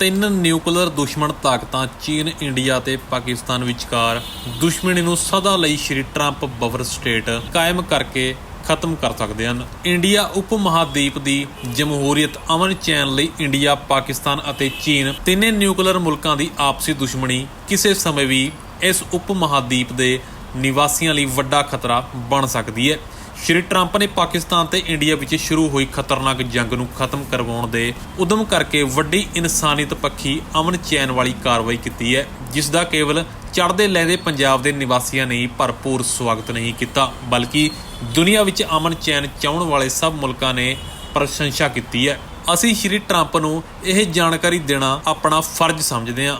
ਤਿੰਨ ਨਿਊਕਲੀਅਰ ਦੁਸ਼ਮਣ ਤਾਕਤਾਂ ਚੀਨ, ਇੰਡੀਆ ਤੇ ਪਾਕਿਸਤਾਨ ਵਿਚਕਾਰ ਦੁਸ਼ਮਣੀ ਨੂੰ ਸਦਾ ਲਈ ਸ਼੍ਰੀ ਟਰੰਪ ਬਫਰ ਸਟੇਟ ਕਾਇਮ ਕਰਕੇ ਖਤਮ ਕਰ ਸਕਦੇ ਹਨ। ਇੰਡੀਆ ਉਪ ਮਹਾਦੀਪ ਦੀ ਜਮਹੂਰੀਅਤ ਅਮਨ ਚੈਨ ਲਈ ਇੰਡੀਆ, ਪਾਕਿਸਤਾਨ ਅਤੇ ਚੀਨ ਤਿੰਨੇ ਨਿਊਕਲੀਅਰ ਮੁਲਕਾਂ ਦੀ ਆਪਸੀ ਦੁਸ਼ਮਣੀ ਕਿਸੇ ਸਮੇਂ ਵੀ ਇਸ ਉਪ ਮਹਾਦੀਪ ਦੇ ਨਿਵਾਸੀਆਂ ਲਈ ਵੱਡਾ ਖਤਰਾ ਬਣ ਸਕਦੀ ਹੈ। ਸ਼੍ਰੀ ਟਰੰਪ ਨੇ ਪਾਕਿਸਤਾਨ ਤੇ ਇੰਡੀਆ ਵਿੱਚ ਸ਼ੁਰੂ ਹੋਈ ਖਤਰਨਾਕ ਜੰਗ ਨੂੰ ਖਤਮ ਕਰਵਾਉਣ ਦੇ ਉਦਮ ਕਰਕੇ ਵੱਡੀ ਇਨਸਾਨੀਅਤ ਪੱਖੀ ਅਮਨ ਚੈਨ ਵਾਲੀ ਕਾਰਵਾਈ ਕੀਤੀ ਹੈ, ਜਿਸ ਦਾ ਕੇਵਲ ਚੜ੍ਹਦੇ ਲਹਿੰਦੇ ਪੰਜਾਬ ਦੇ ਨਿਵਾਸੀਆਂ ਨੇ ਭਰਪੂਰ ਸਵਾਗਤ ਨਹੀਂ ਕੀਤਾ, ਬਲਕਿ ਦੁਨੀਆ ਵਿੱਚ ਅਮਨ ਚੈਨ ਚਾਹਣ ਵਾਲੇ ਸਭ ਮੁਲਕਾਂ ਨੇ ਪ੍ਰਸ਼ੰਸਾ ਕੀਤੀ ਹੈ। ਅਸੀਂ ਸ਼੍ਰੀ ਟਰੰਪ ਨੂੰ ਇਹ ਜਾਣਕਾਰੀ ਦੇਣਾ ਆਪਣਾ ਫਰਜ਼ ਸਮਝਦੇ ਹਾਂ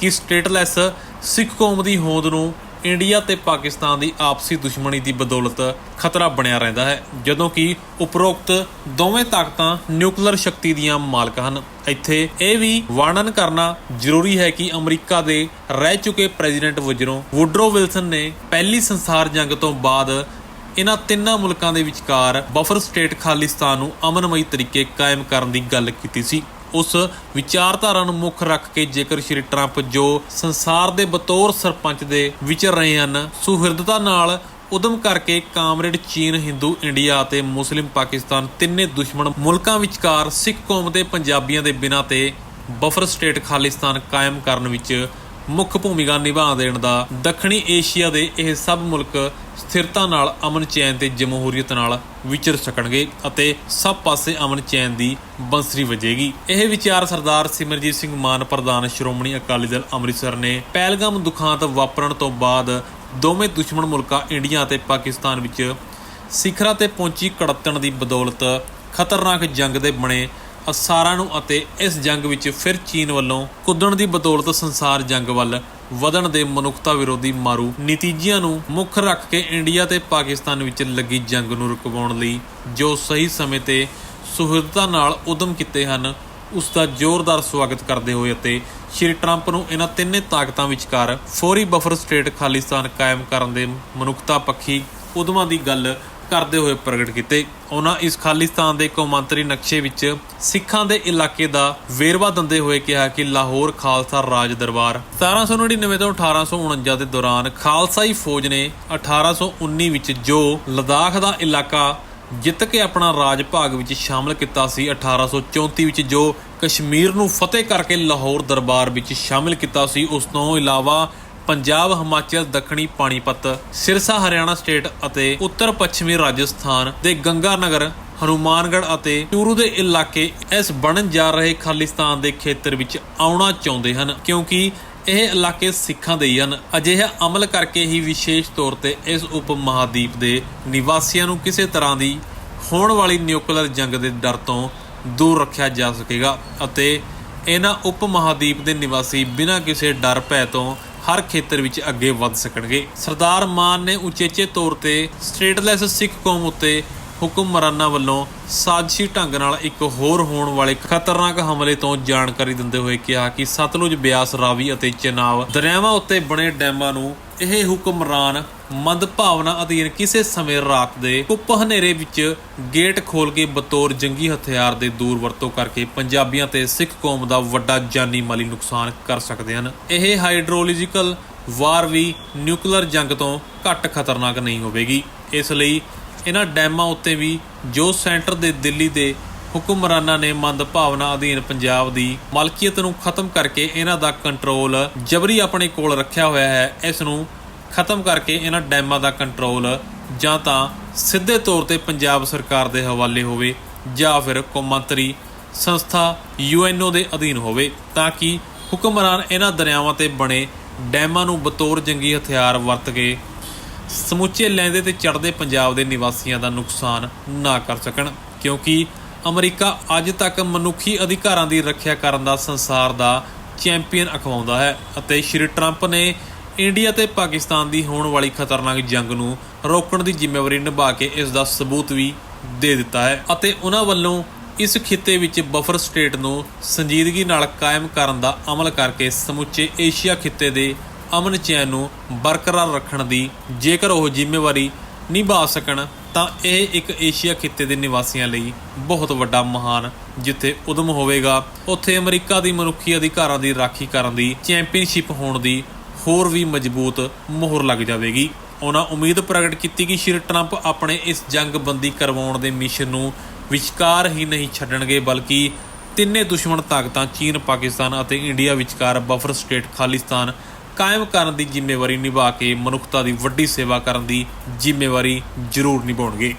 ਕਿ ਸਟੇਟਲੈਸ ਸਿੱਖ ਕੌਮ ਦੀ ਹੋਂਦ ਨੂੰ ਇੰਡੀਆ ਤੇ ਪਾਕਿਸਤਾਨ ਦੀ ਆਪਸੀ ਦੁਸ਼ਮਣੀ ਦੀ ਬਦੌਲਤ ਖਤਰਾ ਬਣਿਆ ਰਹਿੰਦਾ ਹੈ, ਜਦੋਂ ਕਿ ਉਪਰੋਕਤ ਦੋਵੇਂ ਤਾਕਤਾਂ ਨਿਊਕਲੀਅਰ ਸ਼ਕਤੀ ਦੀਆਂ ਮਾਲਕ ਹਨ। ਇੱਥੇ ਇਹ ਵੀ ਵਰਣਨ ਕਰਨਾ ਜ਼ਰੂਰੀ ਹੈ ਕਿ ਅਮਰੀਕਾ ਦੇ ਰਹਿ ਚੁੱਕੇ ਪ੍ਰੈਜ਼ੀਡੈਂਟ ਵਜੋਂ ਵੁਡਰੋ ਵਿਲਸਨ ਨੇ ਪਹਿਲੀ ਸੰਸਾਰ ਜੰਗ ਤੋਂ ਬਾਅਦ ਇਹਨਾਂ ਤਿੰਨਾਂ ਮੁਲਕਾਂ ਦੇ ਵਿਚਕਾਰ ਬਫਰ ਸਟੇਟ ਖਾਲਿਸਤਾਨ ਨੂੰ ਅਮਨਮਈ ਤਰੀਕੇ ਕਾਇਮ ਕਰਨ ਦੀ ਗੱਲ ਕੀਤੀ ਸੀ। ਉਸ ਵਿਚਾਰਧਾਰਾ ਨੂੰ ਮੁੱਖ ਰੱਖ ਕੇ ਜੇਕਰ ਸ਼੍ਰੀ ਟਰੰਪ ਜੋ ਸੰਸਾਰ ਦੇ ਬਤੌਰ ਸਰਪੰਚ ਦੇ ਵਿਚਰ ਰਹੇ ਹਨ, ਸੁਹਿਰਦਤਾ ਨਾਲ ਉਦਮ ਕਰਕੇ ਕਾਮਰੇਡ ਚੀਨ, ਹਿੰਦੂ, ਇੰਡੀਆ ਅਤੇ ਮੁਸਲਿਮ ਪਾਕਿਸਤਾਨ ਤਿੰਨੇ ਦੁਸ਼ਮਣ ਮੁਲਕਾਂ ਵਿਚਕਾਰ ਸਿੱਖ ਕੌਮ ਦੇ ਪੰਜਾਬੀਆਂ ਦੇ ਬਿਨਾਂ ਤੇ ਬਫਰ ਸਟੇਟ ਖਾਲਿਸਤਾਨ ਕਾਇਮ ਕਰਨ ਵਿੱਚ ਮੁੱਖ ਭੂਮਿਕਾ ਨਿਭਾ ਦੇਣ ਦਾ ਦੱਖਣੀ ਏਸ਼ੀਆ ਦੇ ਇਹ ਸਭ ਮੁਲਕ ਸਥਿਰਤਾ ਨਾਲ ਅਮਨ ਚੈਨ ਤੇ ਜਮਹੂਰੀਅਤ ਨਾਲ ਵਿਚਰ ਸਕਣਗੇ ਅਤੇ ਸਭ ਪਾਸੇ ਅਮਨ ਚੈਨ ਦੀ ਬੰਸਰੀ ਵਜੇਗੀ। ਇਹ ਵਿਚਾਰ ਸਰਦਾਰ ਸਿਮਰਜੀਤ ਸਿੰਘ ਮਾਨ, ਪ੍ਰਧਾਨ ਸ਼੍ਰੋਮਣੀ ਅਕਾਲੀ ਦਲ ਅੰਮ੍ਰਿਤਸਰ ਨੇ ਪਹਿਲਗਾਮ ਦੁਖਾਂਤ ਵਾਪਰਨ ਤੋਂ ਬਾਅਦ ਦੋਵੇਂ ਦੁਸ਼ਮਣ ਮੁਲਕਾਂ ਇੰਡੀਆ ਅਤੇ ਪਾਕਿਸਤਾਨ ਵਿੱਚ ਸਿਖਰਾਂ ਤੇ ਪਹੁੰਚੀ ਕੜਤਣ ਦੀ ਬਦੌਲਤ ਖਤਰਨਾਕ ਜੰਗ ਦੇ ਬਣੇ ਅਸਾਰਾਂ ਨੂੰ ਅਤੇ ਇਸ ਜੰਗ ਵਿੱਚ ਫਿਰ ਚੀਨ ਵੱਲੋਂ ਕੁੱਦਣ ਦੀ ਬਦੌਲਤ ਸੰਸਾਰ ਜੰਗ ਵੱਲ ਵਧਣ ਦੇ ਮਨੁੱਖਤਾ ਵਿਰੋਧੀ ਮਾਰੂ ਨਤੀਜਿਆਂ ਨੂੰ ਮੁੱਖ ਰੱਖ ਕੇ ਇੰਡੀਆ ਤੇ ਪਾਕਿਸਤਾਨ ਵਿੱਚ ਲੱਗੀ ਜੰਗ ਨੂੰ ਰੁਕਵਾਉਣ ਲਈ ਜੋ ਸਹੀ ਸਮੇਂ ਤੇ ਸੁਹਿਰਦਤਾ ਨਾਲ ਉਦਮ ਕੀਤੇ ਹਨ, ਉਸ ਦਾ ਜ਼ੋਰਦਾਰ ਸਵਾਗਤ ਕਰਦੇ ਹੋਏ ਅਤੇ ਸ਼੍ਰੀ ਟਰੰਪ ਨੂੰ ਇਹਨਾਂ ਤਿੰਨੇ ਤਾਕਤਾਂ ਵਿਚਕਾਰ ਫੌਰੀ ਬਫਰ ਸਟੇਟ ਖਾਲਿਸਤਾਨ ਕਾਇਮ ਕਰਨ ਦੇ ਮਨੁੱਖਤਾ ਪੱਖੀ ਉਦਮਾਂ ਦੀ ਗੱਲ ਕਰਦੇ ਹੋਏ ਪ੍ਰਗਟ ਕੀਤੇ। ਉਹਨਾਂ ਇਸ ਖਾਲਿਸਤਾਨ ਦੇ ਕੌਮਾਂਤਰੀ ਨਕਸ਼ੇ ਵਿੱਚ ਸਿੱਖਾਂ ਦੇ ਇਲਾਕੇ ਦਾ ਵੇਰਵਾ ਦਿੰਦੇ ਹੋਏ ਕਿਹਾ ਕਿ ਲਾਹੌਰ ਖਾਲਸਾ ਰਾਜ ਦਰਬਾਰ 1799 ਤੋਂ 1849 ਦੇ ਦੌਰਾਨ ਖਾਲਸਾਈ ਫੌਜ ਨੇ 1819 ਵਿੱਚ ਜੋ ਲਦਾਖ ਦਾ ਇਲਾਕਾ ਜਿੱਤ ਕੇ ਆਪਣਾ ਰਾਜ ਭਾਗ ਵਿੱਚ ਸ਼ਾਮਲ ਕੀਤਾ ਸੀ 1834 ਵਿੱਚ ਜੋ ਕਸ਼ਮੀਰ ਨੂੰ ਫਤਿਹ ਕਰਕੇ ਲਾਹੌਰ ਦਰਬਾਰ ਵਿੱਚ ਸ਼ਾਮਲ ਕੀਤਾ ਸੀ, ਉਸ ਤੋਂ ਇਲਾਵਾ ਪੰਜਾਬ, ਹਿਮਾਚਲ, ਦੱਖਣੀ ਪਾਣੀਪਤ, ਸਿਰਸਾ, ਹਰਿਆਣਾ ਸਟੇਟ ਅਤੇ ਉੱਤਰ ਪੱਛਮੀ ਰਾਜਸਥਾਨ ਦੇ ਗੰਗਾ ਨਗਰ ਹਨੂਮਾਨਗੜ੍ਹ ਅਤੇ ਚੂਰੂ ਦੇ ਇਲਾਕੇ ਇਸ ਬਣਨ ਜਾ ਰਹੇ ਖਾਲਿਸਤਾਨ ਦੇ ਖੇਤਰ ਵਿੱਚ ਆਉਣਾ ਚਾਹੁੰਦੇ ਹਨ ਕਿਉਂਕਿ ਇਹ ਇਲਾਕੇ ਸਿੱਖਾਂ ਦੇ ਹੀ ਹਨ। ਅਜਿਹਾ ਅਮਲ ਕਰਕੇ ਹੀ ਵਿਸ਼ੇਸ਼ ਤੌਰ ਤੇ ਇਸ ਉਪ ਮਹਾਦੀਪ ਦੇ ਨਿਵਾਸੀਆਂ ਨੂੰ ਕਿਸੇ ਤਰ੍ਹਾਂ ਦੀ ਹੋਣ ਵਾਲੀ ਨਿਊਕਲੀਅਰ ਜੰਗ ਦੇ ਡਰ ਤੋਂ ਦੂਰ ਰੱਖਿਆ ਜਾ ਸਕੇਗਾ ਅਤੇ ਇਹਨਾਂ ਉਪ ਮਹਾਦੀਪ ਦੇ ਨਿਵਾਸੀ ਬਿਨਾਂ ਕਿਸੇ ਡਰ, ਭੈ ਤੋਂ ਹਰ ਖੇਤਰ ਵਿੱਚ ਅੱਗੇ ਵੱਧ ਸਕਣਗੇ। ਸਰਦਾਰ ਮਾਨ ਨੇ ਉਚੇਚੇ ਤੌਰ ਤੇ ਸਟੇਟਲੈਸ ਸਿੱਖ ਕੌਮ ਉੱਤੇ ਹੁਕਮਰਾਨਾਂ ਵੱਲੋਂ ਸਾਜ਼ਿਸ਼ੀ ਢੰਗ ਨਾਲ ਇੱਕ ਹੋਰ ਹੋਣ ਵਾਲੇ ਖਤਰਨਾਕ ਹਮਲੇ ਤੋਂ ਜਾਣਕਾਰੀ ਦਿੰਦੇ ਹੋਏ ਕਿਹਾ ਕਿ ਸਤਲੁਜ ਬਿਆਸ ਰਾਵੀ ਅਤੇ ਚਨਾਬ ਦਰਿਆਵਾਂ ਉੱਤੇ ਬਣੇ ਡੈਮਾਂ ਨੂੰ ਇਹ ਹੁਕਮਰਾਨ ਮੰਦ ਭਾਵਨਾ ਅਧੀਨ ਕਿਸੇ ਸਮੇਂ ਰਾਤ ਦੇ ਕੁੱਪ ਹਨੇਰੇ ਵਿੱਚ ਗੇਟ ਖੋਲ ਕੇ ਬਤੌਰ ਜੰਗੀ ਹਥਿਆਰ ਦੇ ਦੂਰ ਵਰਤੋਂ ਕਰਕੇ ਪੰਜਾਬੀਆਂ ਤੇ ਸਿੱਖ ਕੌਮ ਦਾ ਵੱਡਾ ਜਾਨੀ ਮਾਲੀ ਨੁਕਸਾਨ ਕਰ ਸਕਦੇ ਹਨ। ਇਹ ਹਾਈਡਰੋਲੋਜੀਕਲ ਵਾਰ ਵੀ ਨਿਊਕਲੀਅਰ ਜੰਗ ਤੋਂ ਘੱਟ ਖਤਰਨਾਕ ਨਹੀਂ ਹੋਵੇਗੀ। ਇਸ ਲਈ ਇਹਨਾਂ ਡੈਮਾਂ ਉੱਤੇ ਵੀ ਜੋ ਸੈਂਟਰ ਦੇ ਦਿੱਲੀ ਦੇ ਹੁਕਮਰਾਨਾਂ ਨੇ ਮੰਦ ਭਾਵਨਾ ਅਧੀਨ ਪੰਜਾਬ ਦੀ ਮਲਕੀਅਤ ਨੂੰ ਖਤਮ ਕਰਕੇ ਇਹਨਾਂ ਦਾ ਕੰਟਰੋਲ ਜਬਰੀ ਆਪਣੇ ਕੋਲ ਰੱਖਿਆ ਹੋਇਆ ਹੈ, ਇਸ ਨੂੰ ਖਤਮ ਕਰਕੇ ਇਹਨਾਂ ਡੈਮਾਂ ਦਾ ਕੰਟਰੋਲ ਜਾਂ ਤਾਂ ਸਿੱਧੇ ਤੌਰ ਤੇ ਪੰਜਾਬ ਸਰਕਾਰ ਦੇ ਹਵਾਲੇ ਹੋਵੇ ਜਾਂ ਫਿਰ ਕੌਮਾਂਤਰੀ ਸੰਸਥਾ ਯੂਐਨਓ ਦੇ ਅਧੀਨ ਹੋਵੇ ਤਾਂ ਕਿ ਹੁਕਮਰਾਨ ਇਹਨਾਂ ਦਰਿਆਵਾਂ ਤੇ ਬਣੇ ਡੈਮਾਂ ਨੂੰ ਬਤੌਰ ਜੰਗੀ ਹਥਿਆਰ ਵਰਤ ਕੇ ਸਮੁੱਚੇ ਲੈਂਦੇ ਤੇ ਚੜ੍ਹਦੇ ਪੰਜਾਬ ਦੇ ਨਿਵਾਸੀਆਂ ਦਾ ਨੁਕਸਾਨ ਨਾ ਕਰ ਸਕਣ, ਕਿਉਂਕਿ ਅਮਰੀਕਾ ਅੱਜ ਤੱਕ ਮਨੁੱਖੀ ਅਧਿਕਾਰਾਂ ਦੀ ਰੱਖਿਆ ਕਰਨ ਦਾ ਸੰਸਾਰ ਦਾ ਚੈਂਪੀਅਨ ਅਖਵਾਉਂਦਾ ਹੈ ਅਤੇ ਸ਼੍ਰੀ ਟਰੰਪ ਨੇ ਇੰਡੀਆ ਤੇ ਪਾਕਿਸਤਾਨ ਦੀ ਹੋਣ ਵਾਲੀ ਖਤਰਨਾਕ ਜੰਗ ਨੂੰ ਰੋਕਣ ਦੀ ਜ਼ਿੰਮੇਵਾਰੀ ਨਿਭਾ ਕੇ ਇਸ ਦਾ ਸਬੂਤ ਵੀ ਦੇ ਦਿੱਤਾ ਹੈ ਅਤੇ ਉਹਨਾਂ ਵੱਲੋਂ ਇਸ ਖਿੱਤੇ ਵਿੱਚ ਬਫਰ ਸਟੇਟ ਨੂੰ ਸੰਜੀਦਗੀ ਨਾਲ ਕਾਇਮ ਕਰਨ ਦਾ ਅਮਲ ਕਰਕੇ ਸਮੁੱਚੇ ਏਸ਼ੀਆ ਖਿੱਤੇ ਦੇ ਅਮਨ ਚੈਨ ਨੂੰ ਬਰਕਰਾਰ ਰੱਖਣ ਦੀ ਜੇਕਰ ਉਹ ਜ਼ਿੰਮੇਵਾਰੀ ਨਿਭਾ ਸਕਣ, ਤਾਂ ਇਹ ਇੱਕ ਏਸ਼ੀਆ ਖਿੱਤੇ ਦੇ ਨਿਵਾਸੀਆਂ ਲਈ ਬਹੁਤ ਵੱਡਾ ਮਹਾਨ ਜਿੱਥੇ ਉਦਮ ਹੋਵੇਗਾ। ਉੱਥੇ ਅਮਰੀਕਾ ਦੀ ਮਨੁੱਖੀ ਅਧਿਕਾਰਾਂ ਦੀ ਰਾਖੀ ਕਰਨ ਦੀ ਚੈਂਪੀਅਨਸ਼ਿਪ ਹੋਣ ਦੀ ਹੋਰ ਵੀ ਮਜ਼ਬੂਤ ਮੋਹਰ ਲੱਗ ਜਾਵੇਗੀ। ਉਹਨਾਂ ਉਮੀਦ ਪ੍ਰਗਟ ਕੀਤੀ ਕਿ ਸ਼੍ਰੀ ਟਰੰਪ ਆਪਣੇ ਇਸ ਜੰਗਬੰਦੀ ਕਰਵਾਉਣ ਦੇ ਮਿਸ਼ਨ ਨੂੰ ਵਿਚਕਾਰ ਹੀ ਨਹੀਂ ਛੱਡਣਗੇ, ਬਲਕਿ ਤਿੰਨੇ ਦੁਸ਼ਮਣ ਤਾਕਤਾਂ ਚੀਨ, ਪਾਕਿਸਤਾਨ ਅਤੇ ਇੰਡੀਆ ਵਿਚਕਾਰ ਬਫਰ ਸਟੇਟ ਖਾਲਿਸਤਾਨ ਕਾਇਮ ਕਰਨ ਦੀ ਜ਼ਿੰਮੇਵਾਰੀ ਨਿਭਾ ਕੇ ਮਨੁੱਖਤਾ ਦੀ ਵੱਡੀ ਸੇਵਾ ਕਰਨ ਦੀ ਜ਼ਿੰਮੇਵਾਰੀ ਜ਼ਰੂਰ ਨਿਭਾਉਣਗੇ।